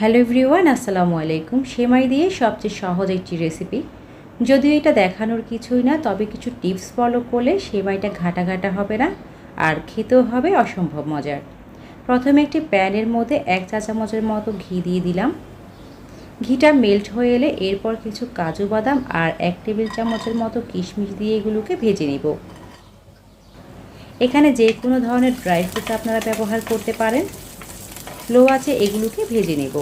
Hello everyone, আসসালামু আলাইকুম। সেমাই দিয়ে সবচেয়ে সহজ একটি রেসিপি। যদিও এটা দেখানোর কিছুই না, তবে কিছু টিপস ফলো করলে সেমাইটা ঘাটা ঘাটা হবে না আর খেতেও হবে অসম্ভব মজার। প্রথমে একটি প্যানের মধ্যে এক চা চামচের মতো ঘি দিয়ে দিলাম। ঘিটা মেল্ট হয়ে এলে এরপর কিছু কাজু বাদাম আর এক টেবিল চামচের মতো কিশমিশ দিয়ে এগুলোকে ভেজে নেব। এখানে যে কোনো ধরনের ড্রাই ফ্রুটস আপনারা ব্যবহার করতে পারেন। লো আছে, এগুলোকে ভেজে নেব।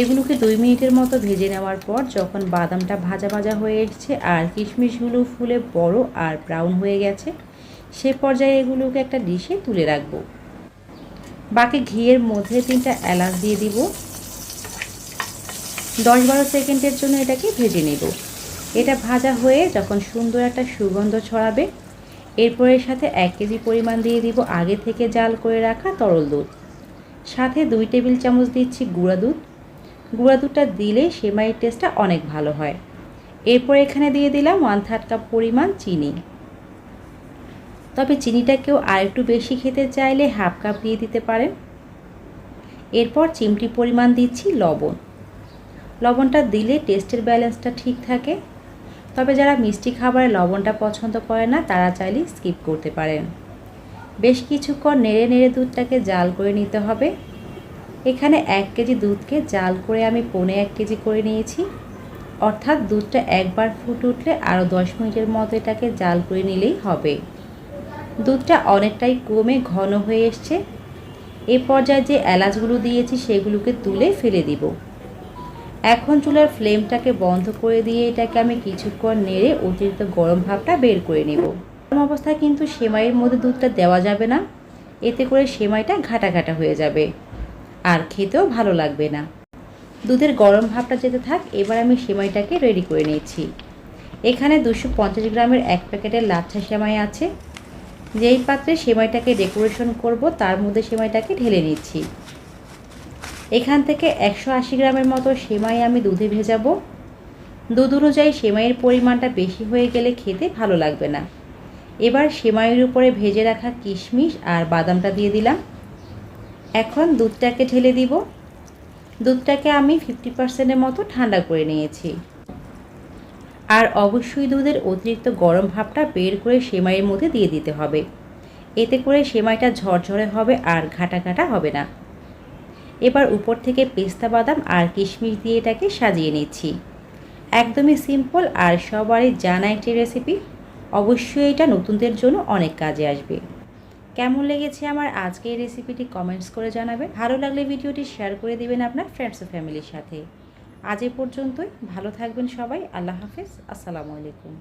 এগুলোকে দুই মিনিটের মতো ভেজে নেওয়ার পর যখন বাদামটা ভাজা ভাজা হয়ে এসছে আর কিশমিশগুলো ফুলে বড় আর ব্রাউন হয়ে গেছে, সে পর্যায়ে এগুলোকে একটা ডিশে তুলে রাখব। বাকি ঘিয়ের মধ্যে তিনটা এলাচ দিয়ে দিব। দশ বারো সেকেন্ডের জন্য এটাকে ভেজে নেব। এটা ভাজা হয়ে যখন সুন্দর একটা সুগন্ধ ছড়াবে এরপরের সাথে এক কেজি পরিমাণ দিয়ে দিব আগে থেকে জাল করে রাখা তরল দুধ। সাথে দুই টেবিল চামচ দিচ্ছি গুঁড়া দুধ। গুঁড়া দুধটা দিলে সেমাইয়ের টেস্টটা অনেক ভালো হয়। এরপর এখানে দিয়ে দিলাম ওয়ান থার্ড কাপ পরিমাণ চিনি। তবে চিনিটা কেউ আর একটু বেশি খেতে চাইলে হাফ কাপ দিয়ে দিতে পারেন। এরপর চিমটি পরিমাণ দিচ্ছি লবণ। লবণটা দিলে টেস্টের ব্যালেন্সটা ঠিক থাকে। তবে যারা মিষ্টি খাবারে লবণটা পছন্দ করে না, তারা চাইলে স্কিপ করতে পারেন। বেশ কিছুক্ষণ নেড়ে নেড়ে দুধটাকে জাল করে নিতে হবে। এখানে এক কেজি দুধকে জাল করে আমি পৌনে এক কেজি করে নিয়েছি। অর্থাৎ দুধটা একবার ফুটে উঠলে আরও দশ মিনিটের মতো এটাকে জাল করে নিলেই হবে। দুধটা অনেকটাই কমে ঘন হয়ে এসছে। এ পর্যায়ে যে এলাচগুলো দিয়েছি সেগুলোকে তুলে ফেলে দিব। এখন চুলার ফ্লেমটাকে বন্ধ করে দিয়ে এটাকে আমি কিছুক্ষণ নেড়ে অতিরিক্ত গরম ভাবটা বের করে নেব। গরম অবস্থায় কিন্তু সেমাইয়ের মধ্যে দুধটা দেওয়া যাবে না। এতে করে সেমাইটা ঘাটা ঘাটা হয়ে যাবে। আর খেতেও ভালো লাগবে না। দুধের গরম ভাবটা যেতে থাক, এবার আমি সেমাইটাকে রেডি করে নিয়েছি। এখানে দুশো পঞ্চাশ গ্রামের এক প্যাকেটের লাচ্ছা সেমাই আছে। যেই পাত্রে সেমাইটাকে ডেকোরেশন করব, তার মধ্যে সেমাইটাকে ঢেলে নিচ্ছি। এখান থেকে একশো আশি গ্রামের মতো সেমাই আমি দুধে ভেজাবো। দুধ অনুযায়ী সেমাইয়ের পরিমাণটা বেশি হয়ে গেলে খেতে ভালো লাগবে না। এবার সেমাইয়ের উপরে ভেজে রাখা কিশমিশ আর বাদামটা দিয়ে দিলাম। এখন দুধটাকে ঢেলে দিব। দুধটাকে আমি ফিফটি পার্সেন্টের মতো ঠান্ডা করে নিয়েছি। আর অবশ্যই দুধের অতিরিক্ত গরম ভাবটা বের করে সেমাইয়ের মধ্যে দিয়ে দিতে হবে। এতে করে সেমাইটা ঝরঝরে হবে আর ঘাটা ঘাটা হবে না। এবার উপর থেকে পেস্তা বাদাম আর কিশমিশ দিয়ে এটাকে সাজিয়ে নিচ্ছি। একদমই সিম্পল আর সবারই জানা একটি রেসিপি অবশ্যই এটা নতুনদের জন্য অনেক কাজে আসবে। কেমন লেগেছে আমার আজকে এই রেসিপিটি কমেন্টস করে জানাবেন। ভালো লাগলে ভিডিওটি শেয়ার করে দেবেন আপনার ফ্রেন্ডস ও ফ্যামিলির সাথে। আজ এ পর্যন্তই, ভালো থাকবেন সবাই, আল্লাহ হাফেজ, আসসালামু আলাইকুম।